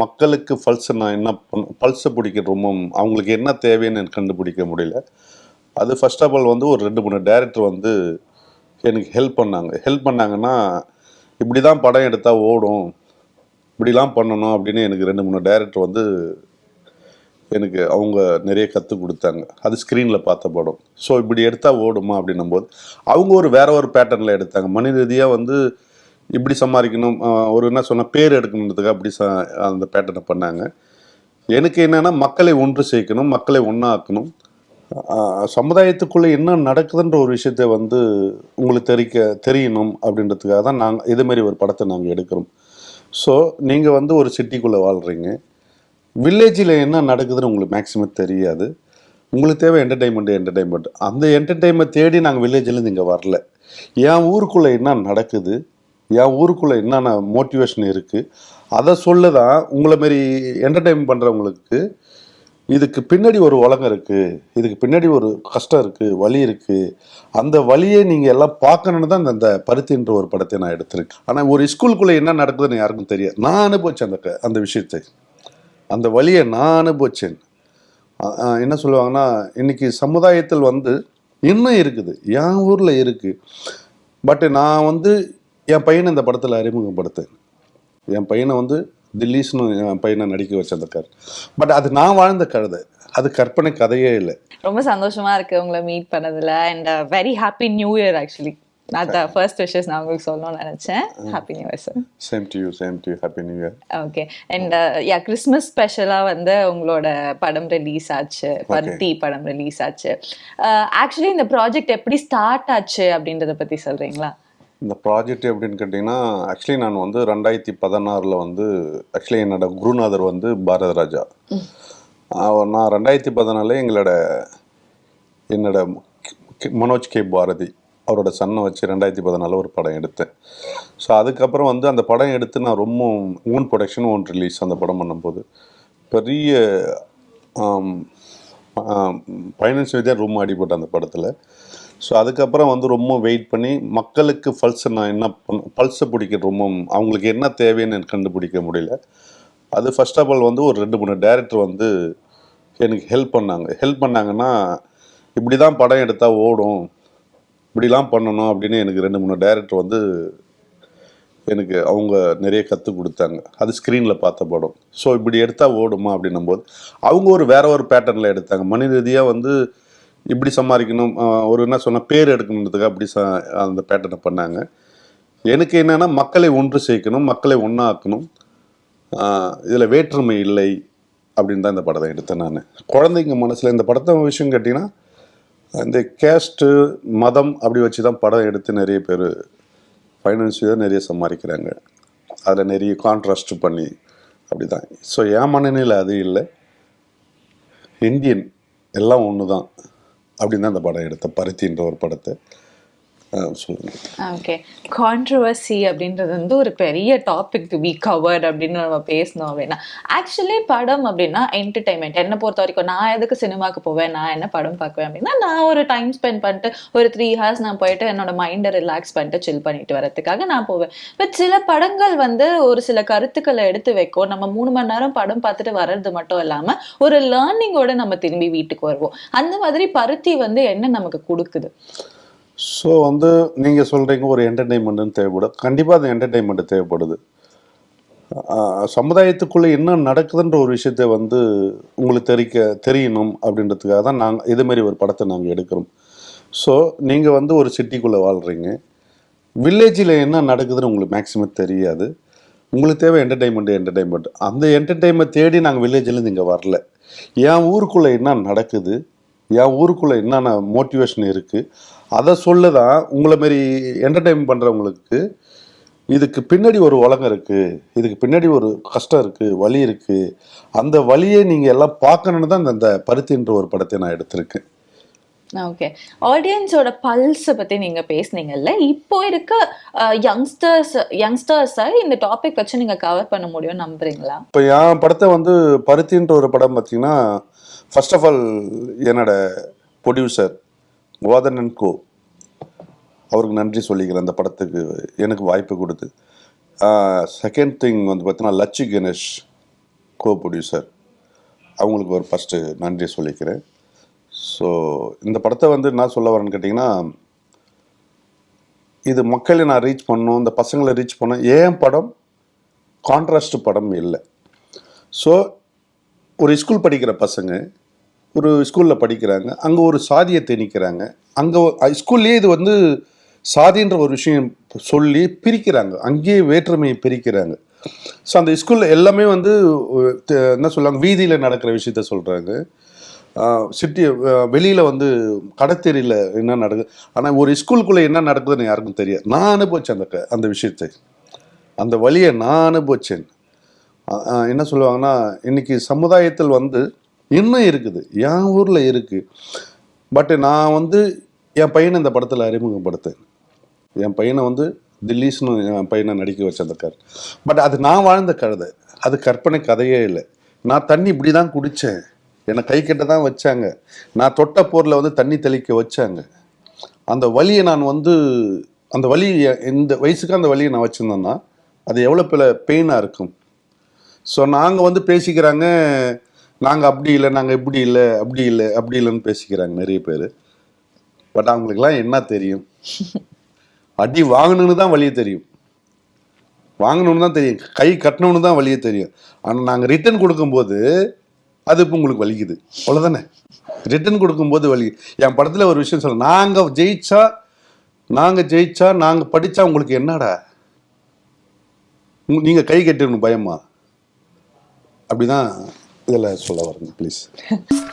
மக்களுக்கு பல்ஸை நான் என்ன பண்ண பல்ஸை பிடிக்க ரொம்ப அவங்களுக்கு என்ன தேவைன்னு எனக்கு கண்டுபிடிக்க முடியல. அது ஃபர்ஸ்ட் ஆஃப் ஆல் வந்து ஒரு ரெண்டு மூணு டேரக்டர் வந்து எனக்கு ஹெல்ப் பண்ணாங்க. ஹெல்ப் பண்ணாங்கன்னா இப்படி தான் படம் எடுத்தால் ஓடும் இப்படிலாம் பண்ணணும் அப்படின்னு எனக்கு ரெண்டு மூணு டேரக்டர் வந்து எனக்கு அவங்க நிறைய கற்றுக் கொடுத்தாங்க. அது ஸ்க்ரீனில் பார்த்த படம். ஸோ இப்படி எடுத்தால் ஓடுமா அப்படின்னும் போது அவங்க ஒரு வேற ஒரு பேட்டர்னில் எடுத்தாங்க. மனித ரீதியாக வந்து இப்படி சம்பாதிக்கணும். ஒரு என்ன சொன்ன பேர் எடுக்கணுன்றதுக்கு அப்படி ச அந்த பேட்டர்னை பண்ணாங்க. எனக்கு என்னென்னா மக்களை ஒன்று சேர்க்கணும் மக்களை ஒன்றாக்கணும் சமுதாயத்துக்குள்ளே என்ன நடக்குதுன்ற ஒரு விஷயத்தை வந்து உங்களுக்கு தெரிக்க தெரியணும் அப்படின்றதுக்காக தான் நாங்கள் இதுமாரி ஒரு படத்தை நாங்கள் எடுக்கிறோம். ஸோ நீங்கள் வந்து ஒரு சிட்டிக்குள்ளே வாழ்கிறீங்க வில்லேஜில் என்ன நடக்குதுன்னு உங்களுக்கு மேக்ஸிமம் தெரியாது. உங்களுக்கு தேவை என்டர்டைன்மெண்ட் என்டர்டைன்மெண்ட் அந்த என்டர்டைன்மெண்ட் தேடி நாங்கள் வில்லேஜ்லேருந்து இங்கே வரல. என் ஊருக்குள்ளே என்ன நடக்குது? என் ஊருக்குள்ளே என்னென்ன மோட்டிவேஷன் இருக்குது அதை சொல்ல தான் உங்களை மாரி என்டர்டைன் பண்ணுறவங்களுக்கு இதுக்கு பின்னாடி ஒரு உலகம் இருக்குது இதுக்கு பின்னாடி ஒரு கஷ்டம் இருக்குது வழி இருக்குது அந்த வழியை நீங்கள் எல்லாம் பார்க்கணுன்னு தான் இந்த- பருத்தின்ற ஒரு படத்தை நான் எடுத்திருக்கேன். ஆனால் ஒரு ஸ்கூலுக்குள்ளே என்ன நடக்குதுன்னு யாருக்கும் தெரியாது. நான் அனுபவிச்சேன் அந்த க- அந்த விஷயத்தை. அந்த வழியை நான் அனுபவிச்சேன். என்ன சொல்லுவாங்கன்னா இன்னைக்கு சமுதாயத்தில் வந்து இன்னும் இருக்குது. என் ஊரில் இருக்குது பட் நான் வந்து என் பையனை இந்த படத்தில் அறிமுகப்படுத்தேன் என் பையனை வந்து தில்லீஸ்னு என் பையனை நடிக்க வச்சிருந்திருக்காரு. பட் அது நான் வாழ்ந்த கழுதை அது கற்பனை கதையே இல்லை. ரொம்ப சந்தோஷமா இருக்கு உங்களை மீட் பண்ணதுல. And very happy new year actually அதான் ஃபர்ஸ்ட் விஷஸ் நான் உங்களுக்கு சொல்லணும்னு நினைச்சேன். Happy new year sir same to you same to you happy new year okay and ya Christmas ஸ்பெஷலாக வந்து உங்களோட படம் ரிலீஸ் ஆச்சு. பருத்தி படம் ரிலீஸ் ஆச்சு. ஆக்சுவலி இந்த ப்ராஜெக்ட் எப்படி ஸ்டார்ட் ஆச்சு அப்படின்றத பத்தி சொல்றீங்களா? இந்த ப்ராஜெக்ட் எப்படின்னு கேட்டிங்கன்னா ஆக்சுவலி நான் வந்து ரெண்டாயிரத்தி பதினாறில் வந்து ஆக்சுவலி என்னோட குருநாதர் வந்து பாரத ராஜா. நான் ரெண்டாயிரத்தி பதினாலில் எங்களோட என்னோட மனோஜ் கே. பாரதி அவரோட சன்னை வச்சு ரெண்டாயிரத்தி பதினாலில் ஒரு படம் எடுத்தேன். ஸோ அதுக்கப்புறம் வந்து அந்த படம் எடுத்து நான் ரொம்ப ஓன் ப்ரொடக்ஷன் ஓன் ரிலீஸ் அந்த படம் பண்ணும்போது பெரிய ஃபைனான்ஸ் ரீதியாக ரொம்ப அடிபட்டேன் அந்த படத்தில். ஸோ அதுக்கப்புறம் வந்து ரொம்ப வெயிட் பண்ணி மக்களுக்கு பல்ஸை நான் என்ன பண்ண பல்ஸை பிடிக்க ரொம்ப அவங்களுக்கு என்ன தேவைன்னு எனக்கு கண்டுபிடிக்க முடியல. அது ஃபர்ஸ்ட் ஆஃப் ஆல் வந்து ஒரு ரெண்டு மூணு டேரக்டர் வந்து எனக்கு ஹெல்ப் பண்ணாங்க. ஹெல்ப் பண்ணாங்கன்னா இப்படி தான் படம் எடுத்தால் ஓடும் இப்படிலாம் பண்ணணும் அப்படின்னு எனக்கு ரெண்டு மூணு டேரக்டர் வந்து எனக்கு அவங்க நிறைய கற்றுக் கொடுத்தாங்க. அது ஸ்க்ரீனில் பார்த்த படம். ஸோ இப்படி எடுத்தால் ஓடுமா அப்படின்னும் போது அவங்க ஒரு வேற ஒரு பேட்டர்னில் எடுத்தாங்க. மனித ரீதியாக வந்து இப்படி சம்பாதிக்கணும் ஒரு என்ன சொன்ன பேர் எடுக்கணுன்றதுக்கு அப்படி ச அந்த பேட்டர்னை பண்ணாங்க. எனக்கு என்னென்னா மக்களை ஒன்று சேர்க்கணும் மக்களை ஒன்றாக்கணும் இதில் வேற்றுமை இல்லை அப்படின்னு தான் இந்த படத்தை எடுத்தேன் நான். குழந்தைங்க மனசில் இந்த படத்தை விஷயம் கேட்டிங்கன்னா இந்த கேஸ்ட்டு மதம் அப்படி வச்சு தான் படம் எடுத்து நிறைய பேர் ஃபைனான்சியலாக நிறைய சம்பாதிக்கிறாங்க. அதில் நிறைய கான்ட்ராஸ்ட் பண்ணி அப்படி தான் ஸோ என் மனநிலை அது இல்லை. இந்தியன் எல்லாம் ஒன்று தான் அப்படின்னு தான் இந்த படம் எடுத்தேன். பருத்தின்ற ஒரு படத்தை. ஓகே கான்ட்ரவர்சி அப்படின்றது வந்து ஒரு பெரிய டாபிக் டு பி கவர்ட் அப்படின்னு நம்ம பேசணும் அப்படின்னா. ஆக்சுவலி படம் அப்படின்னா என்டர்டைன்மெண்ட் என்னை பொறுத்த வரைக்கும் நான் எதுக்கு சினிமாக்கு போவேன்? நான் என்ன படம் பார்க்குவேன் அப்படின்னா நான் ஒரு டைம் ஸ்பெண்ட் பண்ணிட்டு ஒரு த்ரீ ஹார்ஸ் நான் போயிட்டு என்னோட மைண்டை ரிலாக்ஸ் பண்ணிட்டு சில் பண்ணிட்டு வரதுக்காக நான் போவேன். பட் சில படங்கள் வந்து ஒரு சில கருத்துக்களை எடுத்து வைக்கும். நம்ம மூணு மணி நேரம் படம் பார்த்துட்டு வர்றது மட்டும் இல்லாம ஒரு லேர்னிங்கோட நம்ம திரும்பி வீட்டுக்கு வருவோம். அந்த மாதிரி பருத்தி வந்து என்ன நமக்கு கொடுக்குது? ஸோ வந்து நீங்கள் சொல்கிறீங்க ஒரு என்டர்டெயின்மெண்ட்னு தேவைப்படும் கண்டிப்பாக அது என்டர்டெயின்மெண்ட் தேவைப்படுது. சமுதாயத்துக்குள்ளே என்ன நடக்குதுன்ற ஒரு விஷயத்தை வந்து உங்களுக்கு தெரிக்க தெரியணும் அப்படின்றதுக்காக தான் நாங்கள் இதுமாரி ஒரு படத்தை நாங்கள் எடுக்கிறோம். ஸோ நீங்கள் வந்து ஒரு சிட்டிக்குள்ளே வாழ்கிறீங்க வில்லேஜில் என்ன நடக்குதுன்னு உங்களுக்கு மேக்ஸிமம் தெரியாது. உங்களுக்கு தேவை என்டர்டைன்மெண்ட் என்டர்டைன்மெண்ட் அந்த என்டர்டைன்மெண்ட் தேடி நாங்கள் வில்லேஜ்லேருந்து இங்கே வரல. என் ஊருக்குள்ளே என்ன நடக்குது? என் ஊருக்குள்ளே என்னென்ன மோட்டிவேஷன் இருக்குது அதை சொல்ல தான் உங்களை மாரி என்டர்டைன் பண்ணுறவங்களுக்கு இதுக்கு பின்னாடி ஒரு உலகம் இருக்குது இதுக்கு பின்னாடி ஒரு கஷ்டம் இருக்குது வலி இருக்குது அந்த வலியை நீங்கள் எல்லாம் பார்க்கணுன்னு தான் இந்த- பருத்தின்ற ஒரு படத்தை நான் எடுத்திருக்கேன். ஓகே ஆடியன்ஸோட பல்ஸை பத்தி நீங்க பேசுனீங்கல்ல இப்போ இருக்க யங்ஸ்டர்ஸ் யங்ஸ்டர்ஸை இந்த டாபிக் வச்சு நீங்க கவர் பண்ண முடியும் நம்புறீங்களா? இப்போ என் படத்தை வந்து பருத்தின்ற ஒரு படம் பார்த்தீங்கன்னா ஃபர்ஸ்ட் ஆஃப் ஆல் என்னோட ப்ரொடியூசர் கோதனன் கோ அவருக்கு நன்றி சொல்லிக்கிறேன் அந்த படத்துக்கு. எனக்கு வாய்ப்பு கொடுத்து. செகண்ட் திங் வந்து பார்த்தீங்கன்னா லட்சு கணேஷ் கோ ப்ரொடியூசர் அவங்களுக்கு ஒரு ஃபஸ்ட்டு நன்றி சொல்லிக்கிறேன். ஸோ இந்த படத்தை வந்து என்ன சொல்ல வரேன்னு கேட்டிங்கன்னா இது மக்களை நான் ரீச் பண்ணணும் இந்த பசங்களை ரீச் பண்ணோம். ஏன் படம்? கான்ட்ராஸ்ட் படம் இல்லை. ஸோ ஒரு ஸ்கூல் படிக்கிற பசங்க ஒரு ஸ்கூலில் படிக்கிறாங்க. அங்கே ஒரு சாதியை திணிக்கிறாங்க அங்கே ஸ்கூல்லேயே இது வந்து சாதின்ற ஒரு விஷயம் சொல்லி பிரிக்கிறாங்க. அங்கேயே வேற்றுமையை பிரிக்கிறாங்க. ஸோ அந்த ஸ்கூலில் எல்லாமே வந்து என்ன சொல்லுவாங்க வீதியில் நடக்கிற விஷயத்த சொல்கிறாங்க சிட்டி வெளியில் வந்து கடத்தெரியில் என்ன நடக்குது ஆனால் ஒரு ஸ்கூலுக்குள்ளே என்ன நடக்குதுன்னு யாருக்கும் தெரியாது. நான் அனுபவிச்சேன் அந்த க- அந்த விஷயத்தை. அந்த வழியை நான் அனுபவிச்சேன் என்ன சொல்லுவாங்கன்னா இன்றைக்கி சமுதாயத்தில் வந்து இன்னும் இருக்குது. என் ஊரில் இருக்குது பட் நான் வந்து என் பையனை இந்த படத்தில் அறிமுகப்படுத்தேன். என் பையனை வந்து தில்லீஸ்னு என் பையனை நடிக்க வச்ச அந்த கதை பட் அது நான் வாழ்ந்த கதை. அது கற்பனை கதையே இல்லை. நான் தண்ணி இப்படி தான் குடித்தேன் என்னை கை கட்ட தான் வச்சாங்க. நான் தொட்ட போரில் வந்து தண்ணி தெளிக்க வச்சாங்க. அந்த வலியை நான் வந்து அந்த வழி இந்த வயசுக்கு அந்த வழியை நான் வச்சுருந்தேன்னா அது எவ்வளோ பெரிய பெயினாக இருக்கும். ஸோ நாங்கள் வந்து பேசிக்கிறாங்க நாங்கள் அப்படி இல்லை நாங்கள் இப்படி இல்லை அப்படி இல்லை அப்படி இல்லைன்னு பேசிக்கிறாங்க நிறைய பேர். பட் அவங்களுக்குலாம் என்ன தெரியும்? அடி வாங்கணுன்னு தான் வழியே தெரியும். வாங்கணும்னு தான் தெரியும். கை கட்டணும்னு தான் வழியே தெரியும். ஆனால் நாங்கள் ரிட்டர்ன் கொடுக்கும்போது அது இப்போ உங்களுக்கு வலிக்குது. அவ்வளோதானே ரிட்டர்ன் கொடுக்கும்போது வலி. என் படத்தில் ஒரு விஷயம் சொல்ல நாங்கள் ஜெயிச்சா நாங்கள் ஜெயிச்சா நாங்கள் படித்தா உங்களுக்கு என்னடா? நீங்கள் கை கட்டிடணும் பயமா? அப்படிதான் இதில் சொல்ல வரேங்க ப்ளீஸ்